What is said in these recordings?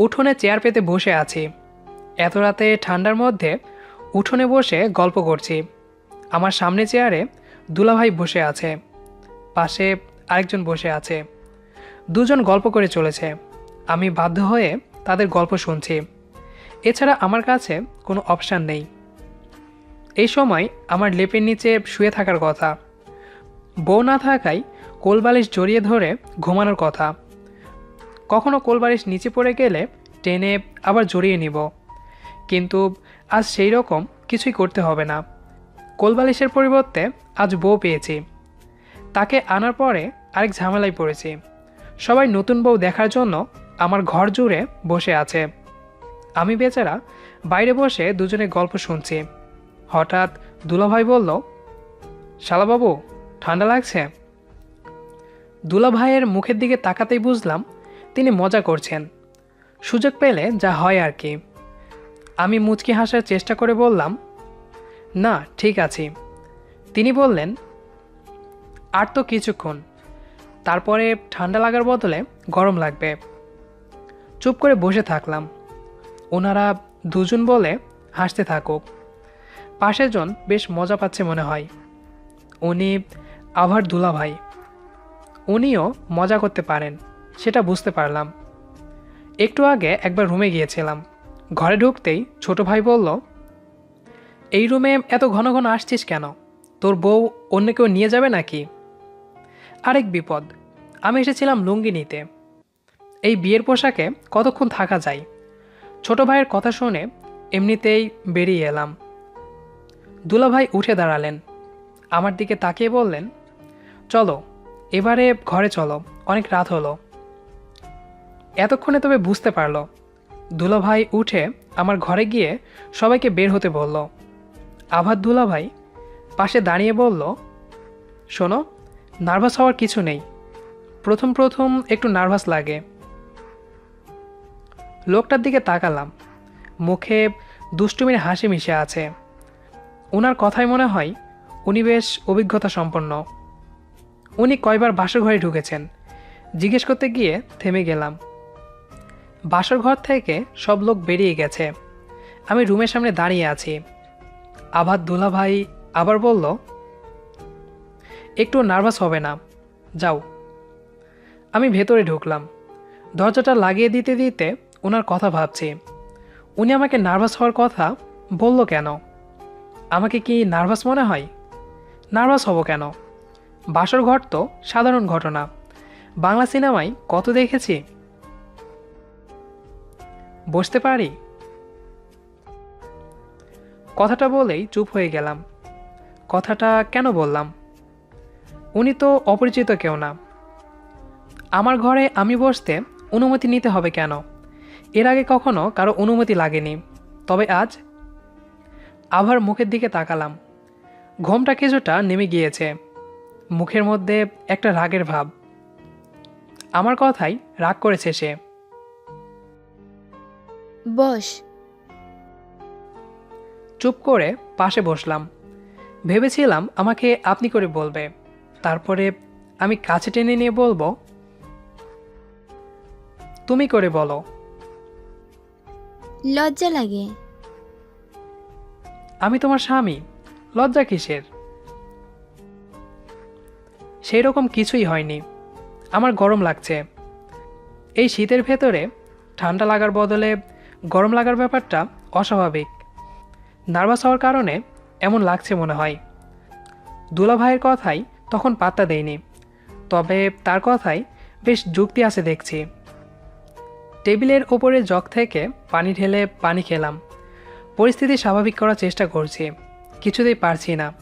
উঠোনে চেয়ার পেতে বসে আছি। এত রাতে ঠান্ডার মধ্যে উঠোনে বসে গল্প করছি। আমার সামনে চেয়ারে দুলাভাই বসে আছে। পাশে আরেকজন বসে আছে। দুজন গল্প করে চলেছে। আমি বাধ্য হয়ে তাদের গল্প শুনছি। এছাড়া আমার কাছে কোনো অপশান নেই। এই সময় আমার লেপের নিচে শুয়ে থাকার কথা। বউ না থাকায় কোলবালিশ জড়িয়ে ধরে ঘুমানোর কথা। কখনো কোলবালিশ নিচে পড়ে গেলে টেনে আবার জড়িয়ে নিব। কিন্তু আজ সেই রকম কিছুই করতে হবে না। কোলবালিশের পরিবর্তে আজ বউ পেয়েছি। তাকে আনার পরে আরেক ঝামেলায় পড়েছি। সবাই নতুন বউ দেখার জন্য আমার ঘর জুড়ে বসে আছে। আমি বেচারা বাইরে বসে দুজনে গল্প শুনছি। হঠাৎ দুলাভাই বলল, শালাবাবু, ঠান্ডা লাগছে? দুলাভাইয়ের মুখের দিকে তাকাতেই বুঝলাম তিনি মজা করছেন। সুযোগ পেলে যা হয় আর কি। আমি মুচকি হাসার চেষ্টা করে বললাম, না, ঠিক আছি। তিনি বললেন, আর তো কিছুক্ষণ। তারপরে ঠান্ডা লাগার বদলে গরম লাগবে। চুপ করে বসে থাকলাম। ওনারা দুজন বলে, হাসতে থাকুক। পাশের জন বেশ মজা পাচ্ছে মনে হয়। উনি আভার দুলাভাই। উনিও মজা করতে পারেন। সেটা বুঝতে পারলাম। একটু আগে একবার রুমে গিয়েছিলাম। ঘরে ঢুকতেই ছোট ভাই বলল, এই রুমে এত ঘন ঘন আসছিস কেন? তোর বউ অন্য কেউ নিয়ে যাবে নাকি? আরেক বিপদ, আমি এসেছিলাম লুঙ্গি নিতে। এই বিয়ের পোশাকে কতক্ষণ থাকা যায়? ছোট ভাইয়ের কথা শুনে এমনিতেই বেরিয়ে এলাম। দুলাভাই উঠে দাঁড়ালেন। আমার দিকে তাকিয়ে বললেন, চলো, এবারে ঘরে চলো, অনেক রাত হলো। এতক্ষণে তবে বুঝতে পারল। দুলাভাই উঠে আমার ঘরে গিয়ে সবাইকে বের হতে বলল। আভার দুলাভাই পাশে দাঁড়িয়ে বলল, শোনো, নার্ভাস হওয়ার কিছু নেই। প্রথম প্রথম একটু নার্ভাস লাগে। লোকটার দিকে তাকালাম। মুখে দুষ্টুমির হাসি মিশে আছে। ওনার কথাই মনে হয় উনি বেশ অভিজ্ঞতা সম্পন্ন। উনি কয়বার বাসর ঘরে ঢুকেছেন। জিজ্ঞেস করতে গিয়ে থেমে গেলাম। বাসর ঘর থেকে সব লোক বেরিয়ে গেছে। আমি রুমের সামনে দাঁড়িয়ে আছি। আবার দুলা ভাই আবার বলল, একটু নার্ভাস হবে না। যাও। আমি ভেতরে ঢুকলাম। দরজাটা লাগিয়ে দিতে দিতে ওনার কথা ভাবছি। উনি আমাকে নার্ভাস হওয়ার কথা বলল কেন? আমাকে কি নার্ভাস মনে হয়? নার্ভাস হব কেন? বাসর ঘর তো সাধারণ ঘটনা। বাংলা সিনেমায় কত দেখেছি? বসতে পারি? কথাটা বলেই চুপ হয়ে গেলাম। কথাটা কেন বললাম? উনি তো অপরিচিত কেউ না। আমার ঘরে আমি বসতে অনুমতি নিতে হবে কেন? এর আগে কখনো কারও অনুমতি লাগেনি। তবে আজ আভার মুখের দিকে তাকালাম। ঘোমটা কিছুটা নেমে গিয়েছে। মুখের মধ্যে একটা রাগের ভাব। আমার কথাই রাগ করেছে সে। বস। চুপ করে পাশে বসলাম। ভেবেছিলাম আমাকে আপনি করে বলবে। তারপরে আমি কাছে টেনে নিয়ে বলব তুমি করে বলো। লজ্জা লাগে। আমি তোমার স্বামী লজ্জা কিসের? সেই রকম কিছুই হয়নি। আমার গরম লাগছে। এই শীতের ভেতরে ঠান্ডা লাগার বদলে গরম লাগার ব্যাপারটা অস্বাভাবিক। নার্ভাস হওয়ার কারণে এমন লাগছে মনে হয়। দুলা ভাইয়ের কথাই তখন পাত্তা দেয়নি। তবে তার কথাই বেশ যুক্তি আছে দেখছি। টেবিলের ওপরে জগ থেকে পানি ঢেলে পানি খেলাম। পরিস্থিতি স্বাভাবিক করার চেষ্টা করছি। কিছুতেই পারছি না।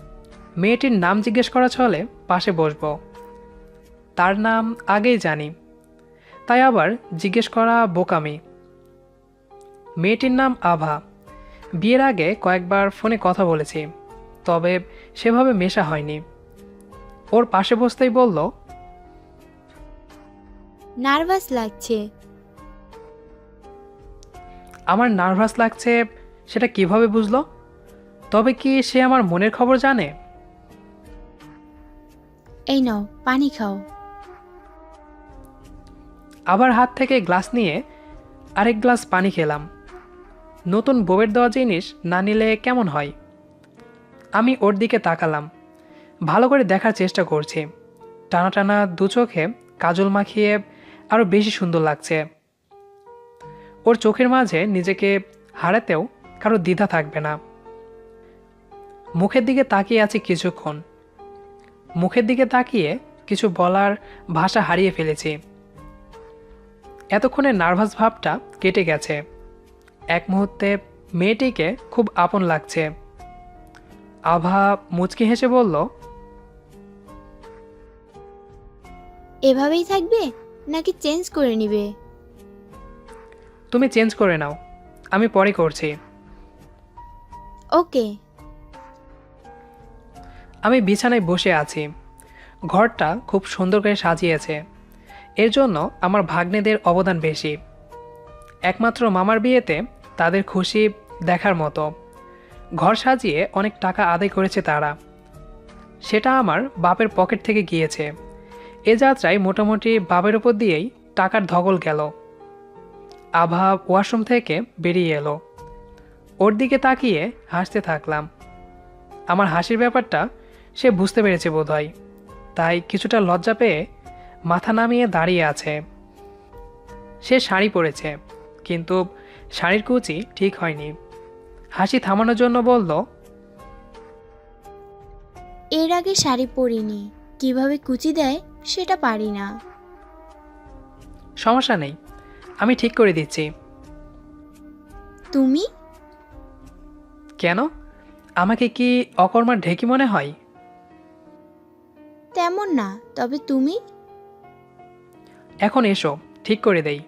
মেয়েটির নাম জিজ্ঞেস করা চলে পাশে বসবো। তার নাম আগেই জানি। তাই আবার জিজ্ঞেস করা বোকামি। মেয়েটির নাম আভা। বিয়ের আগে কয়েকবার ফোনে কথা বলেছি তবে সেভাবে মেশা হয়নি। ওর পাশে বসতেই বলল নার্ভাস লাগছে। আমার নার্ভাস লাগছে সেটা কীভাবে বুঝলো? তবে কি সে আমার মনের খবর জানে? এই নাও পানি খাও। আবার হাত থেকে গ্লাস নিয়ে আরেক গ্লাস পানি খেলাম। নতুন বউয়ের দেওয়া জিনিস না নিলে কেমন হয়? আমি ওর দিকে তাকালাম। ভালো করে দেখার চেষ্টা করছি। টানা টানা দু চোখে কাজল মাখিয়ে আরও বেশি সুন্দর লাগছে। ওর চোখের মাঝে নিজেকে হারাতেও কারও দ্বিধা থাকবে না। মুখের দিকে তাকিয়ে আছি কিছুক্ষণ। মুখের দিকে তাকিয়ে কিছু বলার ভাষা হারিয়ে ফেলেছি। এতক্ষণে নার্ভাস ভাবটা কেটে গেছে। এক মুহূর্তে মেয়েটিকে খুব আপন লাগছে। আভা মুচকি হেসে বলল এভাবেই থাকবে নাকি চেঞ্জ করে নিবে? তুমি চেঞ্জ করে নাও আমি পরে করছি। ওকে। আমি বিছানায় বসে আছি। ঘরটা খুব সুন্দর করে সাজিয়েছে। এর জন্য আমার ভাগ্নেদের অবদান বেশি। একমাত্র মামার বিয়েতে তাদের খুশি দেখার মতো। ঘর সাজিয়ে অনেক টাকা আদায় করেছে তারা। সেটা আমার বাপের পকেট থেকে গিয়েছে। এ যাত্রায় মোটামুটি বাপের উপর দিয়েই টাকার ধগল গেল। আভা ওয়াশরুম থেকে বেরিয়ে এলো। ওর দিকে তাকিয়ে হাসতে থাকলাম। আমার হাসির ব্যাপারটা সে বুঝতে পেরেছে বোধহয়। তাই কিছুটা লজ্জা পেয়ে মাথা নামিয়ে দাঁড়িয়ে আছে। সে শাড়ি পরেছে, কিন্তু শাড়ির কুচি ঠিক হয়নি। হাসি থামানোর জন্য বলল এর আগে শাড়ি পরিনি কীভাবে কুচি দেয় সেটা পারি না। সমস্যা নেই আমি ঠিক করে দিচ্ছি। তুমি? কেন? আমাকে কি অকর্মার ঢেকি মনে হয়? তেমন না তবে তুমি? এখন এসো ঠিক করে দেই।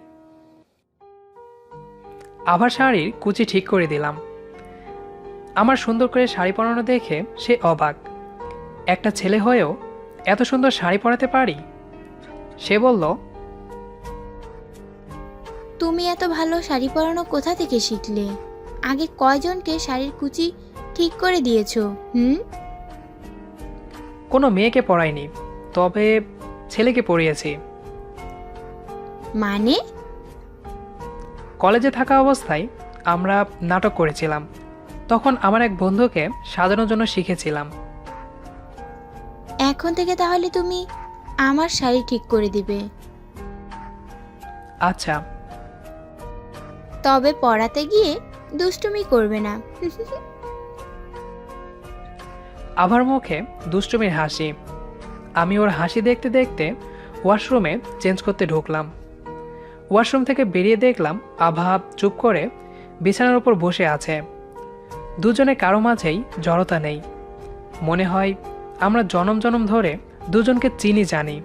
আবার শাড়ির কুচি ঠিক করে দিলাম। আমার সুন্দর করে শাড়ি পরানো দেখে সে অবাক। একটা ছেলে হয়েও এত সুন্দর শাড়ি পরাতে পারি? সে বলল তুমি এত ভালো শাড়ি পরানো কোথা থেকে শিখলে? আগে কয়জনকে শাড়ির কুচি ঠিক করে দিয়েছ হুম? কোনো মেয়েকে পরাইনি তবে ছেলেকে পরিয়েছি। মানে? কলেজে থাকা অবস্থায় আমরা নাটক করেছিলাম। তখন আমার এক বন্ধুকে সাজানোর জন্য শিখেছিলাম। এখন থেকে তাহলে তুমি আমার শাড়ি ঠিক করে দিবে। আচ্ছা। তবে পড়াতে গিয়ে দুষ্টুমি করবে না। আভার মুখে দুষ্টুমির হাসি। আমি ওর হাসি দেখতে দেখতে ওয়াশরুমে চেঞ্জ করতে ঢুকলাম। ওয়াশরুম থেকে বেরিয়ে দেখলাম আভাব চুপ করে বিছানার উপর বসে আছে। দুজনে কারও মাঝেই জড়তা নেই। মনে হয় আমরা জনম জনম ধরে দুজনকে চিনি জানি।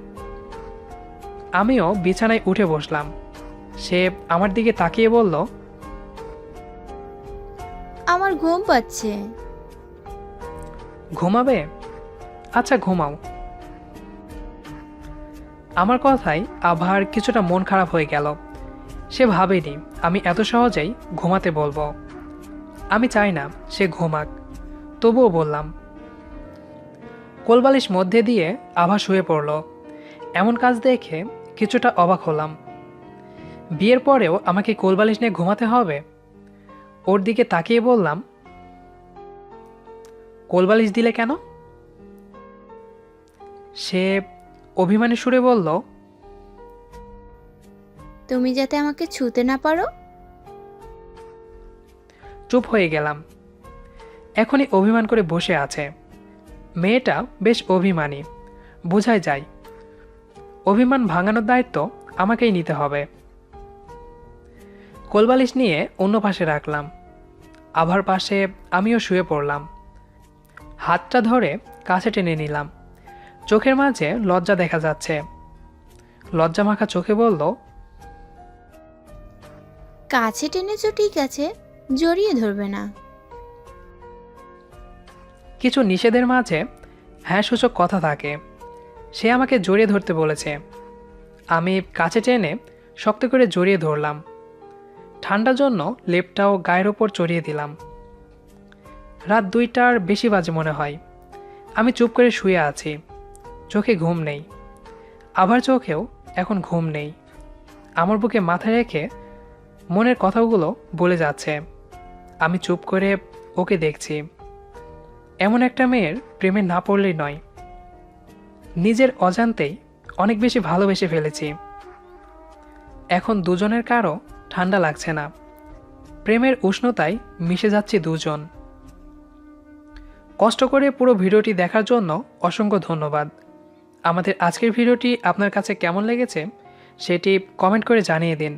আমিও বিছানায় উঠে বসলাম। সে আমার দিকে তাকিয়ে বলল আমার ঘুম পাচ্ছে। ঘুমাবে? আচ্ছা ঘুমাও। আমার কথাই আভার কিছুটা মন খারাপ হয়ে গেল। সে ভাবেনি, আমি এত সহজেই ঘুমাতে বলব। আমি চাই না সে ঘুমাক। তবুও বললাম, কোলবালিশ মধ্যে দিয়ে আভা শুয়ে পড়ল। এমন কাজ দেখে কিছুটা অবাক হলাম। বিয়ের পরেও আমাকে কোলবালিশ নিয়ে ঘুমাতে হবে? ওর দিকে তাকিয়ে বললাম, কোলবালিশ দিলে কেন? সে অভিমানী সুরে বলল তুমি যাতে আমাকে ছুতে না পারো? চুপ হয়ে গেলাম। এখনই অভিমান করে বসে আছে। মেয়েটা বেশ অভিমানী। বোঝাই যায়। অভিমান ভাঙানোর দায়িত্ব আমাকেই নিতে হবে। কোলবালিশ নিয়ে অন্য পাশে রাখলাম। আভার পাশে আমিও শুয়ে পড়লাম। হাতটা ধরে কাছে টেনে নিলাম। চোখের মাঝে লজ্জা দেখা যাচ্ছে। লজ্জা মাখা চোখে বলল কাছে টেনেছো ঠিক আছে জড়িয়ে ধরবে না। কিছু নিষেধের মাঝে হ্যাঁ সূচক কথা থাকে। সে আমাকে জড়িয়ে ধরতে বলেছে। আমি কাছে টেনে শক্ত করে জড়িয়ে ধরলাম। ঠান্ডার জন্য লেপটাও গায়ের ওপর চড়িয়ে দিলাম। রাত দুইটার বেশি বাজে মনে হয়। আমি চুপ করে শুয়ে আছি। চোখে ঘুম নেই। আবার চোখেও এখন ঘুম নেই। আমার বুকে মাথা রেখে মনের কথাগুলো বলে যাচ্ছে। আমি চুপ করে ওকে দেখছি। এমন একটা মেয়ের প্রেমে না পড়লেই নয়। নিজের অজান্তেই অনেক বেশি ভালোবেসে ফেলেছি। এখন দুজনের কারও ঠান্ডা লাগছে না। প্রেমের উষ্ণতায় মিশে যাচ্ছি দুজন। কষ্ট করে পুরো ভিডিওটি দেখার জন্য অসংখ্য ধন্যবাদ। আমাদের আজকের ভিডিওটি আপনার কাছে কেমন লেগেছে সেটি কমেন্ট করে জানিয়ে দিন।